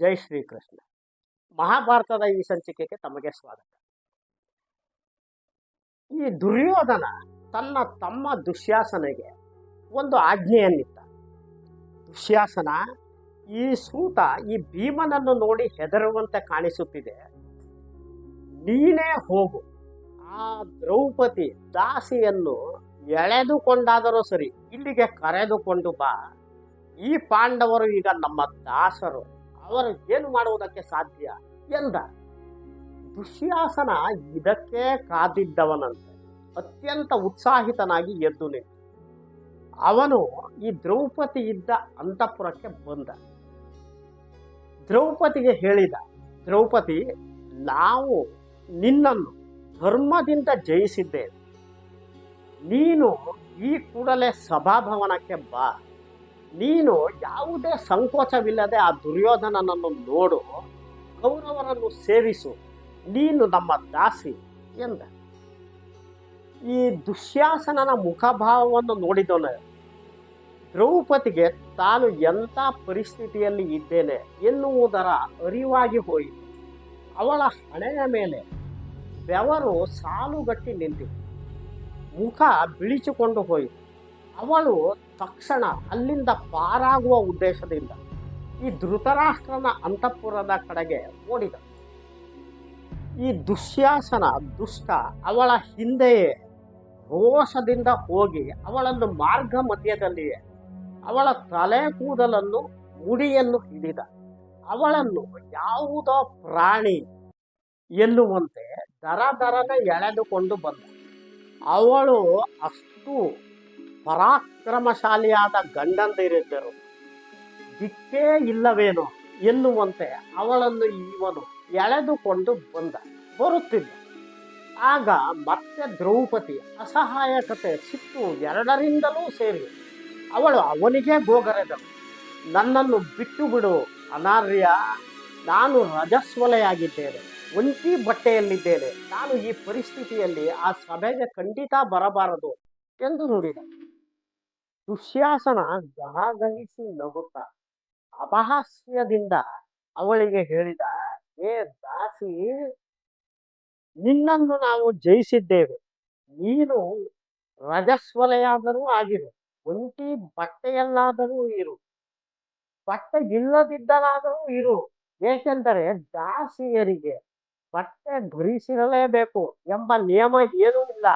ಜೈ ಶ್ರೀಕೃಷ್ಣ. ಮಹಾಭಾರತದ ಈ ಸಂಚಿಕೆಗೆ ತಮಗೆ ಸ್ವಾಗತ. ಈ ದುರ್ಯೋಧನ ತನ್ನ ತಮ್ಮ ದುಶ್ಯಾಸನೆಗೆ ಒಂದು ಆಜ್ಞೆಯನ್ನಿತ್ತ ದುಶ್ಯಾಸನ ಈ ಸೂತ, ಈ ಭೀಮನನ್ನು ನೋಡಿ ಹೆದರುವಂತೆ ಕಾಣಿಸುತ್ತಿದೆ. ನೀನೇ ಹೋಗು. ಆ ದ್ರೌಪದಿ ದಾಸಿಯನ್ನು ಎಳೆದುಕೊಂಡಾದರೂ ಸರಿ, ಇಲ್ಲಿಗೆ ಕರೆದುಕೊಂಡು ಬಾ. ಈ ಪಾಂಡವರು ಈಗ ನಮ್ಮ ದಾಸರು. ಅವರು ಏನು ಮಾಡುವುದಕ್ಕೆ ಸಾಧ್ಯ ಎಂದ. ದುಶ್ಯಾಸನ ಇದಕ್ಕೆ ಕಾದಿದ್ದವನಂತೆ ಅತ್ಯಂತ ಉತ್ಸಾಹಿತನಾಗಿ ಎದ್ದು ನಿಂತ. ಅವನು ಈ ದ್ರೌಪದಿ ಇದ್ದ ಅಂತಃಪುರಕ್ಕೆ ಬಂದ. ದ್ರೌಪದಿಗೆ ಹೇಳಿದ, ದ್ರೌಪದಿ, ನಾವು ನಿನ್ನನ್ನು ಧರ್ಮದಿಂದ ಜಯಿಸಿದ್ದೇವೆ. ನೀನು ಈ ಕೂಡಲೇ ಸಭಾಭವನಕ್ಕೆ ಬಾ. ನೀನು ಯಾವುದೇ ಸಂಕೋಚವಿಲ್ಲದೆ ಆ ದುರ್ಯೋಧನನನ್ನು ನೋಡು, ಕೌರವರನ್ನು ಸೇವಿಸು, ನೀನು ನಮ್ಮ ದಾಸಿ ಎಂದ. ಈ ದುಶ್ಯಾಸನನ ಮುಖಭಾವವನ್ನು ನೋಡಿದವನು, ದ್ರೌಪದಿಗೆ ತಾನು ಎಂಥ ಪರಿಸ್ಥಿತಿಯಲ್ಲಿ ಇದ್ದೇನೆ ಎನ್ನುವುದರ ಅರಿವಾಗಿ ಹೋಯಿತು. ಅವಳ ಹಣೆಯ ಮೇಲೆ ಬೆವರು ಸಾಲುಗಟ್ಟಿ ನಿಂತಿತು. ಮುಖ ಬಿಳಿಚಿಕೊಂಡು ಹೋಯಿತು. ಅವಳು ತಕ್ಷಣ ಅಲ್ಲಿಂದ ಪಾರಾಗುವ ಉದ್ದೇಶದಿಂದ ಈ ಧೃತರಾಷ್ಟ್ರನ ಅಂತಃಪುರದ ಕಡೆಗೆ ಓಡಿದ. ಈ ದುಶ್ಯಾಸನ ದುಷ್ಟ ಅವಳ ಹಿಂದೆಯೇ ರೋಷದಿಂದ ಹೋಗಿ ಅವಳನ್ನು ಮಾರ್ಗ ಮಧ್ಯದಲ್ಲಿಯೇ ಅವಳ ತಲೆ ಕೂದಲನ್ನು ಮುಡಿಯನ್ನು ಹಿಡಿದ. ಅವಳನ್ನು ಯಾವುದೋ ಪ್ರಾಣಿ ಎನ್ನುವಂತೆ ದರ ದರನೆ ಎಳೆದುಕೊಂಡು ಬಂದ. ಅವಳು ಅಷ್ಟು ಪರಾಕ್ರಮಶಾಲಿಯಾದ ಗಂಡಂದಿರಿದ್ದರು ದಿಕ್ಕೇ ಇಲ್ಲವೇನೋ ಎನ್ನುವಂತೆ ಅವಳನ್ನು ಇವನು ಎಳೆದುಕೊಂಡು ಬಂದ. ಬರುತ್ತಿದ್ದ ಆಗ ಮತ್ತೆ ದ್ರೌಪದಿ ಅಸಹಾಯಕತೆ ಸಿಟ್ಟು ಎರಡರಿಂದಲೂ ಸೇರಿ ಅವಳು ಅವನಿಗೆ ಗೋಗರೆದಳು. ನನ್ನನ್ನು ಬಿಟ್ಟು ಬಿಡು ಅನಾರ್ಯ. ನಾನು ರಜಸ್ವಲೆಯಾಗಿದ್ದೇನೆ, ಒಂಟಿ ಬಟ್ಟೆಯಲ್ಲಿದ್ದೇನೆ. ನಾನು ಈ ಪರಿಸ್ಥಿತಿಯಲ್ಲಿ ಆ ಸಭೆಗೆ ಖಂಡಿತ ಬರಬಾರದು ಎಂದು ನುಡಿದ. ದುಶ್ಯಾಸನ ಜಾಗರಿಸಿ ನಗುತ್ತ ಅಪಹಾಸ್ಯದಿಂದ ಅವಳಿಗೆ ಹೇಳಿದ, ಏ ದಾಸಿ, ನಿನ್ನನ್ನು ನಾವು ಜಯಿಸಿದ್ದೇವೆ. ನೀನು ರಜಸ್ವಲೆಯಾದರೂ ಆಗಿರು, ಒಂಟಿ ಬಟ್ಟೆಯಲ್ಲಾದರೂ ಇರು ಬಟ್ಟೆ ಇಲ್ಲದಿದ್ದಲಾದರೂ ಇರು. ಏಕೆಂದರೆ ದಾಸಿಯರಿಗೆ ಬಟ್ಟೆ ಧರಿಸಿರಲೇಬೇಕು ಎಂಬ ನಿಯಮ ಏನೂ ಇಲ್ಲ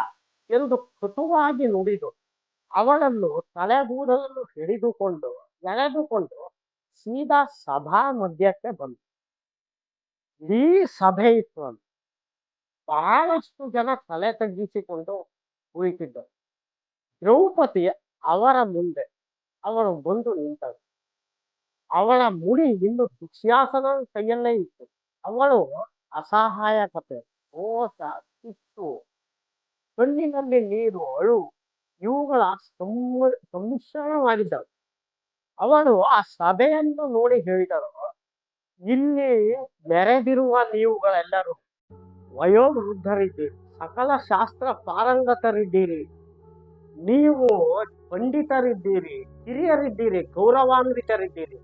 ಎಂದು ಕೃತುವಾಗಿ ನುಡಿದು ಅವಳನ್ನು ತಲೆಗೂದಲನ್ನು ಹಿಡಿದುಕೊಂಡು ಎಳೆದುಕೊಂಡು ಸೀದಾ ಸಭಾ ಮಧ್ಯಕ್ಕೆ ಬಂದು. ಇಡೀ ಸಭೆ ಇತ್ತು ಅಂತ ಬಹಳಷ್ಟು ಜನ ತಲೆ ತಗ್ಗಿಸಿಕೊಂಡು ಕುಳಿತಿದ್ದರು. ದ್ರೌಪದಿ ಅವರ ಮುಂದೆ ಅವರು ಬಂದು ನಿಂತರು ಅವಳ ಮುಡಿ ಇನ್ನು ದುಶ್ಯಾಸನ ಕೈಯಲ್ಲೇ ಇತ್ತು. ಅವಳು ಅಸಹಾಯಕತೆ ರೋಷ ಕಿತ್ತು, ಕಣ್ಣಿನಲ್ಲಿ ನೀರು, ಅಳು ಇವುಗಳ ಸಮ್ಮ ಸಮ್ಮಿಶ್ರಣವಾಗಿದ್ದಳು ಅವಳು ಆ ಸಭೆಯನ್ನು ನೋಡಿ ಹೇಳಿದರು ಇಲ್ಲಿ ನೆರೆದಿರುವ ನೀವುಗಳೆಲ್ಲರೂ ವಯೋವೃದ್ಧರಿದ್ದೀರಿ. ಸಕಲ ಶಾಸ್ತ್ರ ಪಾರಂಗತರಿದ್ದೀರಿ. ನೀವು ಪಂಡಿತರಿದ್ದೀರಿ, ಹಿರಿಯರಿದ್ದೀರಿ, ಗೌರವಾನ್ವಿತರಿದ್ದೀರಿ.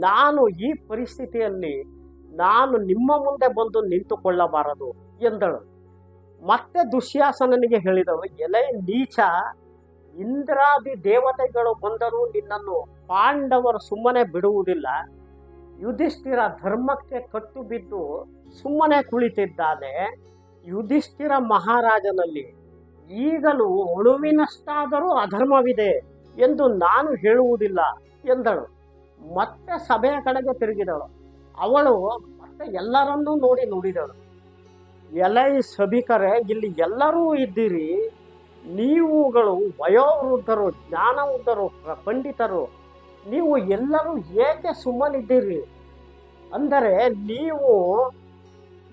ನಾನು ಈ ಪರಿಸ್ಥಿತಿಯಲ್ಲಿ ನಾನು ನಿಮ್ಮ ಮುಂದೆ ಬಂದು ನಿಂತುಕೊಳ್ಳಬಾರದು ಎಂದಳು. ಮತ್ತೆ ದುಶ್ಯಾಸನನಿಗೆ ಹೇಳಿದಳು, ಎಲೆ, ನೀಚ ಇಂದ್ರಾದಿ ದೇವತೆಗಳು ಬಂದರೂ ನಿನ್ನನ್ನು ಪಾಂಡವರು ಸುಮ್ಮನೆ ಬಿಡುವುದಿಲ್ಲ. ಯುಧಿಷ್ಠಿರ ಧರ್ಮಕ್ಕೆ ಕಟ್ಟು ಬಿದ್ದು ಸುಮ್ಮನೆ ಕುಳಿತಿದ್ದಾನೆ. ಯುಧಿಷ್ಠಿರ ಮಹಾರಾಜನಲ್ಲಿ ಈಗಲೂ ಅಣುವಿನಷ್ಟಾದರೂ ಅಧರ್ಮವಿದೆ ಎಂದು ನಾನು ಹೇಳುವುದಿಲ್ಲ ಎಂದಳು. ಮತ್ತೆ ಸಭೆಯ ಕಡೆಗೆ ತಿರುಗಿದಳು. ಅವಳು ಮತ್ತೆ ಎಲ್ಲರನ್ನೂ ನೋಡಿ ನುಡಿದಳು. ಎಲೈ ಸಭಿಕರೇ, ಇಲ್ಲಿ ಎಲ್ಲರೂ ಇದ್ದೀರಿ. ನೀವುಗಳು ವಯೋವೃದ್ಧರು, ಜ್ಞಾನವೃದ್ಧರು ಪ್ರ- ಪಂಡಿತರು, ನೀವು ಎಲ್ಲರೂ ಏಕೆ ಸುಮ್ಮನಿದ್ದೀರಿ? ಅಂದರೆ ನೀವು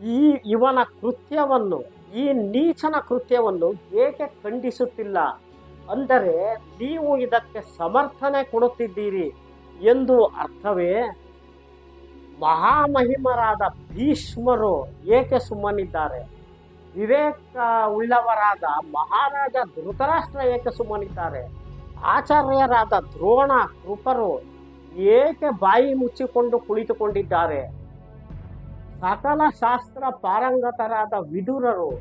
ಈ ಇವನ ಕೃತ್ಯವನ್ನು, ಈ ನೀಚನ ಕೃತ್ಯವನ್ನು ಏಕೆ ಖಂಡಿಸುತ್ತಿಲ್ಲ? ಅಂದರೆ ನೀವು ಇದಕ್ಕೆ ಸಮರ್ಥನೆ ಕೊಡುತ್ತಿದ್ದೀರಿ ಎಂದು ಅರ್ಥವೇ? ಮಹಾಮಹಿಮರಾದ ಭೀಷ್ಮರು ಏಕೆ ಸುಮ್ಮನಿದ್ದಾರೆ? ವಿವೇಕ ಉಳ್ಳವರಾದ ಮಹಾರಾಜ ಧೃತರಾಷ್ಟ್ರ ಏಕೆ ಸುಮ್ಮನಿದ್ದಾರೆ? ಆಚಾರ್ಯರಾದ ದ್ರೋಣ ಕೃಪರು ಏಕೆ ಬಾಯಿ ಮುಚ್ಚಿಕೊಂಡು ಕುಳಿತುಕೊಂಡಿದ್ದಾರೆ? ಸಕಲ ಶಾಸ್ತ್ರ ಪಾರಂಗತರಾದ ವಿದುರರು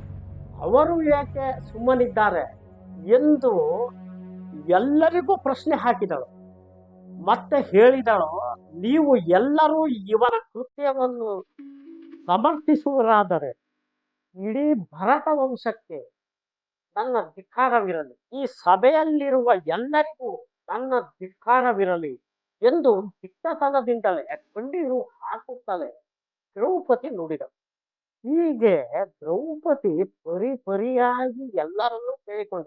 ಅವರು ಏಕೆ ಸುಮ್ಮನಿದ್ದಾರೆ ಎಂದು ಎಲ್ಲರಿಗೂ ಪ್ರಶ್ನೆ ಹಾಕಿದಳು. ಮತ್ತೆ ಹೇಳಿದಳು, ನೀವು ಎಲ್ಲರೂ ಇವರ ಕೃತ್ಯವನ್ನು ಸಮರ್ಥಿಸುವರಾದರೆ ಇಡೀ ಭರತ ವಂಶಕ್ಕೆ ನನ್ನ ಧಿಕ್ಕಾರವಿರಲಿ, ಈ ಸಭೆಯಲ್ಲಿರುವ ಎಲ್ಲರಿಗೂ ನನ್ನ ಧಿಕ್ಕಾರವಿರಲಿ ಎಂದು ದಿಟ್ಟತನದಿಂದಲೇ ಕಣ್ಣೀರು ಹಾಕುತ್ತಲೇ ದ್ರೌಪದಿ ನುಡಿದ ಹೀಗೆ ದ್ರೌಪದಿ ಪರಿ ಪರಿಯಾಗಿ ಎಲ್ಲರನ್ನೂ ಕೇಳಿಕೊಂಡ.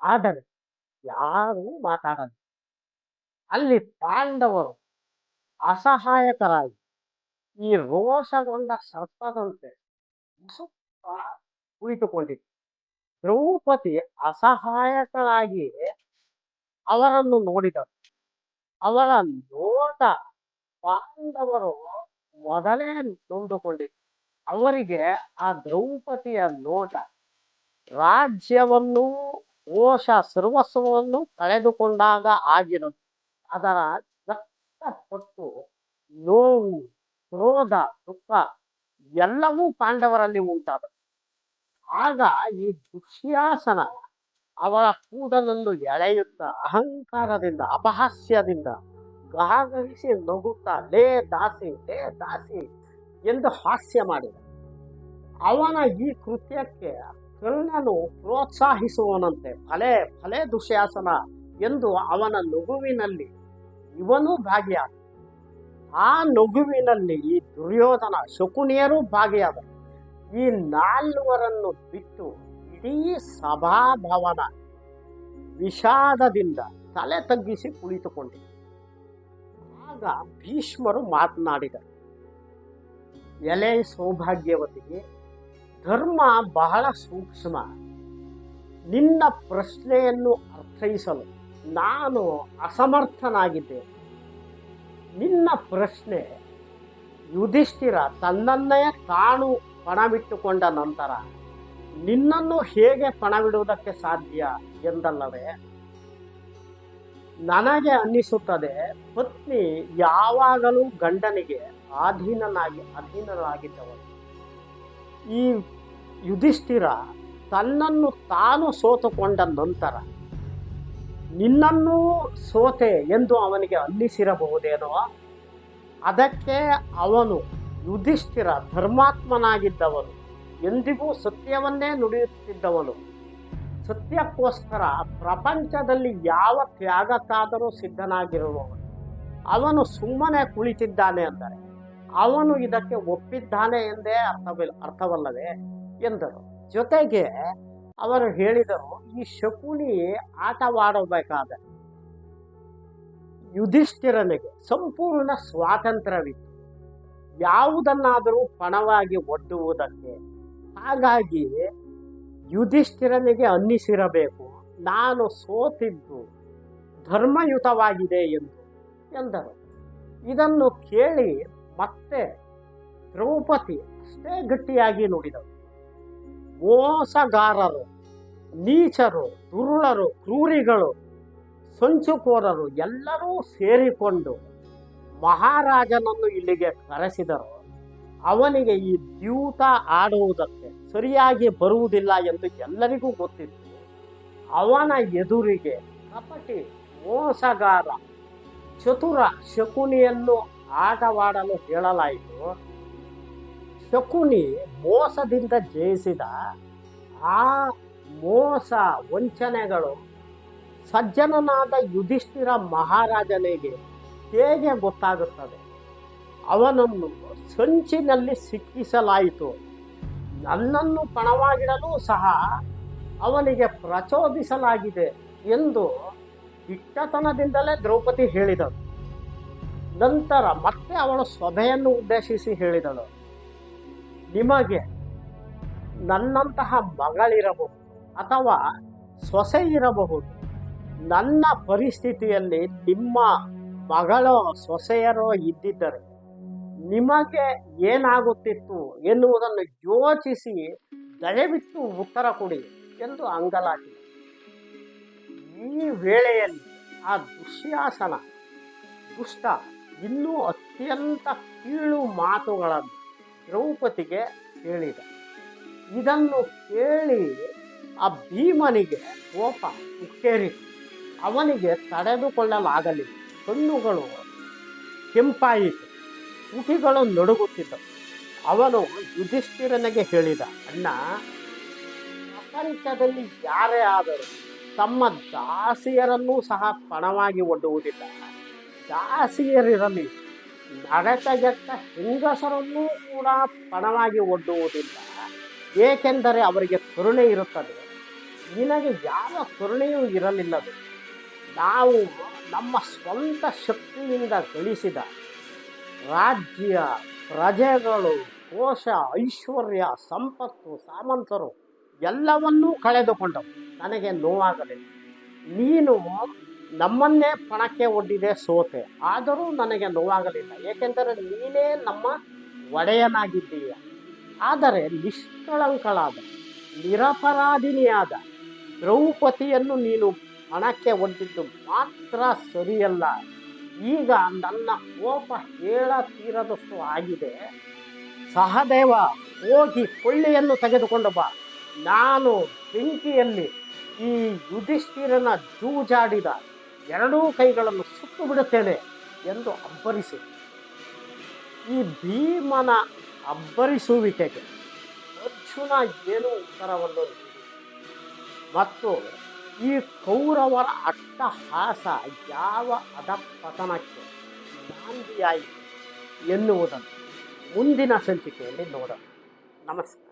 ಆದರೆ ಯಾರೂ ಮಾತಾಡಲಿ ಅಲ್ಲಿ ಪಾಂಡವರು ಅಸಹಾಯಕರಾಗಿ ಈ ರೋಷಗೊಂಡ ಸರ್ಪದಂತೆ ಸುತ್ತ ಕುಳಿತುಕೊಂಡಿತ್ತು ದ್ರೌಪದಿ ಅಸಹಾಯಕರಾಗಿ ಅವರನ್ನು ನೋಡಿದರು ಅವರ ನೋಟ ಪಾಂಡವರು ಮೊದಲೇ ನೊಂದುಕೊಂಡಿತ್ತು ಅವರಿಗೆ ಆ ದ್ರೌಪದಿಯ ನೋಟ ರಾಜ್ಯವನ್ನು ಕೋಶ ಸರ್ವಸ್ವವನ್ನು ಕಳೆದುಕೊಂಡಾಗ ಆಗಿರೋದು ಅದರ ಪಟ್ಟು ನೋವು ಕ್ರೋಧ ದುಃಖ ಎಲ್ಲವೂ ಪಾಂಡವರಲ್ಲಿ ಉಂಟಾದ. ಆಗ ಈ ದುಶ್ಯಾಸನ ಅವರ ಕೂದಲನ್ನು ಎಳೆಯುತ್ತ ಅಹಂಕಾರದಿಂದ, ಅಪಹಾಸ್ಯದಿಂದ ಗಾಗರಿಸಿ ನಗುತ್ತಾ, ಲೇ ದಾಸಿ ಲೇ ದಾಸಿ ಎಂದು ಹಾಸ್ಯ ಮಾಡಿದ. ಅವನ ಈ ಕೃತ್ಯಕ್ಕೆ ಕರ್ಣನು ಪ್ರೋತ್ಸಾಹಿಸುವನಂತೆ, ಫಲೆ ಫಲೆ ದುಶ್ಯಾಸನ ಎಂದು ಅವನ ನಗುವಿನಲ್ಲಿ ಇವನೂ ಭಾಗಿಯಾದ. ಆ ನಗುವಿನಲ್ಲಿ ಈ ದುರ್ಯೋಧನ ಶಕುನಿಯರು ಭಾಗಿಯಾದರು. ಈ ನಾಲ್ವರನ್ನು ಬಿಟ್ಟು ಇಡೀ ಸಭಾಭವನ ವಿಷಾದದಿಂದ ತಲೆ ತಗ್ಗಿಸಿ ಕುಳಿತುಕೊಂಡಿದೆ ಆಗ ಭೀಷ್ಮರು ಮಾತನಾಡಿದರು. ಎಲೆ ಸೌಭಾಗ್ಯವತಿಗೆ ಧರ್ಮ ಬಹಳ ಸೂಕ್ಷ್ಮ. ನಿನ್ನ ಪ್ರಶ್ನೆಯನ್ನು ಅರ್ಥೈಸಲು ನಾನು ಅಸಮರ್ಥನಾಗಿದ್ದೇನೆ. ನಿನ್ನ ಪ್ರಶ್ನೆ ಯುಧಿಷ್ಠಿರ ತನ್ನನ್ನೇ ತಾನು ಪಣವಿಟ್ಟುಕೊಂಡ ನಂತರ ನಿನ್ನನ್ನು ಹೇಗೆ ಪಣವಿಡುವುದಕ್ಕೆ ಸಾಧ್ಯ ಎಂದಲ್ಲವೇ? ನನಗೆ ಅನ್ನಿಸುತ್ತದೆ, ಪತ್ನಿ ಯಾವಾಗಲೂ ಗಂಡನಿಗೆ ಅಧೀನನಾಗಿ ಅಧೀನರಾಗಿದ್ದವಳು. ಈ ಯುಧಿಷ್ಠಿರ ತನ್ನನ್ನು ತಾನು ಸೋತುಕೊಂಡ ನಂತರ ನಿನ್ನನ್ನೂ ಸೋತೆ ಎಂದು ಅವನಿಗೆ ಅಲ್ಲಿಸಿರಬಹುದೇನೋ? ಅದಕ್ಕೆ ಅವನು ಯುಧಿಷ್ಠಿರ ಧರ್ಮಾತ್ಮನಾಗಿದ್ದವನು. ಎಂದಿಗೂ ಸತ್ಯವನ್ನೇ ನುಡಿಯುತ್ತಿದ್ದವನು. ಸತ್ಯಕ್ಕೋಸ್ಕರ ಪ್ರಪಂಚದಲ್ಲಿ ಯಾವ ತ್ಯಾಗಕ್ಕಾದರೂ ಸಿದ್ಧನಾಗಿರುವವನು. ಅವನು ಸುಮ್ಮನೆ ಕುಳಿತಿದ್ದಾನೆ ಅಂದರೆ, ಅವನು ಇದಕ್ಕೆ ಒಪ್ಪಿದ್ದಾನೆ ಎಂದೇ ಅರ್ಥವಿಲ್ಲ ಅರ್ಥವಲ್ಲವೇ? ಎಂದರು. ಜೊತೆಗೆ ಅವರು ಹೇಳಿದರು, ಈ ಶಕುನಿ ಆಟವಾಡಬೇಕಾದ ಯುಧಿಷ್ಠಿರನಿಗೆ ಸಂಪೂರ್ಣ ಸ್ವಾತಂತ್ರ್ಯವಿತ್ತು. ಯಾವುದನ್ನಾದರೂ ಪಣವಾಗಿ ಒಡ್ಡುವುದಕ್ಕೆ. ಹಾಗಾಗಿ ಯುಧಿಷ್ಠಿರನಿಗೆ ಅನ್ನಿಸಿರಬೇಕು, ನಾನು ಸೋತಿದ್ದು ಧರ್ಮಯುತವಾಗಿದೆ ಎಂದು ಎಂದರು. ಇದನ್ನು ಕೇಳಿ ಮತ್ತೆ ದ್ರೌಪದಿ ಅಷ್ಟೇ ಗಟ್ಟಿಯಾಗಿ ನುಡಿದಳು ಮೋಸಗಾರರು, ನೀಚರು, ದುರುಳರು, ಕ್ರೂರಿಗಳು, ಸಂಚುಕೋರರು ಎಲ್ಲರೂ ಸೇರಿಕೊಂಡು ಮಹಾರಾಜನನ್ನು ಇಲ್ಲಿಗೆ ಕರೆಸಿದರು. ಅವನಿಗೆ ಈ ದ್ಯೂತ ಆಡುವುದಕ್ಕೆ ಸರಿಯಾಗಿ ಬರುವುದಿಲ್ಲ ಎಂದು ಎಲ್ಲರಿಗೂ ಗೊತ್ತಿತ್ತು. ಅವನ ಎದುರಿಗೆ ಕಪಟಿ, ಮೋಸಗಾರ, ಚತುರ ಶಕುನಿಯನ್ನು ಆಟವಾಡಲು ಹೇಳಲಾಯಿತು. ಶಕುನಿ ಮೋಸದಿಂದ ಜಯಿಸಿದ ಆ ಮೋಸ ವಂಚನೆಗಳು ಸಜ್ಜನನಾದ ಯುಧಿಷ್ಠಿರ ಮಹಾರಾಜನಿಗೆ ಹೇಗೆ ಗೊತ್ತಾಗುತ್ತದೆ? ಅವನನ್ನು ಸಂಚಿನಲ್ಲಿ ಸಿಕ್ಕಿಸಲಾಯಿತು. ನನ್ನನ್ನು ಪಣವಾಗಿಡಲು ಸಹ ಅವನಿಗೆ ಪ್ರಚೋದಿಸಲಾಗಿದೆ ಎಂದು ಇಟ್ಟತನದಿಂದಲೇ ದ್ರೌಪದಿ ಹೇಳಿದಳು ನಂತರ ಮತ್ತೆ ಅವಳು ಸಭೆಯನ್ನು ಉದ್ದೇಶಿಸಿ ಹೇಳಿದಳು. ನಿಮಗೆ ನನ್ನಂತಹ ಮಗಳಿರಬಹುದು ಅಥವಾ ಸೊಸೆ ಇರಬಹುದು, ನನ್ನ ಪರಿಸ್ಥಿತಿಯಲ್ಲಿ ನಿಮ್ಮ ಮಗಳೋ ಸೊಸೆಯರೋ ಇದ್ದಿದ್ದರೆ ನಿಮಗೆ ಏನಾಗುತ್ತಿತ್ತು ಎನ್ನುವುದನ್ನು ಯೋಚಿಸಿ ದಯವಿಟ್ಟು ಉತ್ತರ ಕೊಡಿ ಎಂದು ಅಂಗಲಾಗಿದೆ. ಈ ವೇಳೆಯಲ್ಲಿ ಆ ದುಶ್ಯಾಸನ, ದುಷ್ಟ, ಇನ್ನೂ ಅತ್ಯಂತ ಕೀಳು ಮಾತುಗಳನ್ನು ದ್ರೌಪದಿಗೆ ಹೇಳಿದ. ಇದನ್ನು ಕೇಳಿ ಆ ಭೀಮನಿಗೆ ಕೋಪ ಉಕ್ಕೇರಿ ಅವನಿಗೆ ತಡೆದುಕೊಳ್ಳಲಾಗಲಿ. ಕಣ್ಣುಗಳು ಕೆಂಪಾಯಿತು. ಕುಟಿಗಳು ನಡುಗುತ್ತಿದ್ದವು. ಅವನು ಯುಧಿಷ್ಠಿರನಿಗೆ ಹೇಳಿದ, ಅಣ್ಣ ಪ್ರಪಂಚದಲ್ಲಿ ಯಾರೇ ಆದರೂ ತಮ್ಮ ದಾಸಿಯರನ್ನೂ ಸಹ ಪಣವಾಗಿ ಒಡ್ಡುವುದಿಲ್ಲ. ದಾಸಿಯರಿರಲಿ ನಡತೆಗೆಟ್ಟ ಹೆಂಗಸರನ್ನೂ ಕೂಡ ಪಣವಾಗಿ ಒಡ್ಡುವುದಿಲ್ಲ. ಏಕೆಂದರೆ ಅವರಿಗೆ ಕರುಣೆ ಇರುತ್ತದೆ. ನಿನಗೆ ಯಾವ ಕರುಣೆಯೂ ಇರಲಿಲ್ಲದು. ನಾವು ನಮ್ಮ ಸ್ವಂತ ಶಕ್ತಿಯಿಂದ ಗಳಿಸಿದ ರಾಜ್ಯ, ಪ್ರಜೆಗಳು, ಕೋಶ, ಐಶ್ವರ್ಯ, ಸಂಪತ್ತು, ಸಾಮಂತರು ಎಲ್ಲವನ್ನೂ ಕಳೆದುಕೊಂಡವು. ನನಗೆ ನೋವಾಗಲಿಲ್ಲ. ನೀನು ನಮ್ಮನ್ನೇ ಪಣಕ್ಕೆ ಒಡ್ಡಿದೆ ಸೋತೆ. ಆದರೂ ನನಗೆ ನೋವಾಗಲಿಲ್ಲ. ಏಕೆಂದರೆ ನೀನೇ ನಮ್ಮ ಒಡೆಯನಾಗಿದ್ದೀಯ. ಆದರೆ ನಿಷ್ಕಳಂಕಳಾದ, ನಿರಪರಾಧಿನಿಯಾದ ದ್ರೌಪದಿಯನ್ನು ನೀನು ಹಣಕ್ಕೆ ಒಡ್ಡಿದ್ದು ಮಾತ್ರ ಸರಿಯಲ್ಲ. ಈಗ ನನ್ನ ಕೋಪ ಹೇಳ ತೀರದಷ್ಟು ಆಗಿದೆ. ಸಹದೇವ, ಹೋಗಿ ಕೊಳ್ಳಿಯನ್ನು ತೆಗೆದುಕೊಂಡು ಬಾ. ನಾನು ಬೆಂಕಿಯಲ್ಲಿ ಈ ಯುಧಿಷ್ಠಿರನ ಜೂಜಾಡಿದ ಎರಡೂ ಕೈಗಳನ್ನು ಸುಟ್ಟು ಬಿಡುತ್ತೇನೆ ಎಂದು ಅಬ್ಬರಿಸಿ. ಈ ಭೀಮನ ಅಬ್ಬರಿಸುವಿಕೆಗೆ ಅರ್ಜುನ ಏನು ಉತ್ತರವನ್ನು ಮತ್ತು ಈ ಕೌರವರ ಅಟ್ಟಹಾಸ ಯಾವ ಅಧಪತನಕ್ಕೆ ನಾಂದಿಯಾಯಿತು ಎನ್ನುವುದನ್ನು ಮುಂದಿನ ಸಂಚಿಕೆಯಲ್ಲಿ ನೋಡೋಣ. ನಮಸ್ಕಾರ.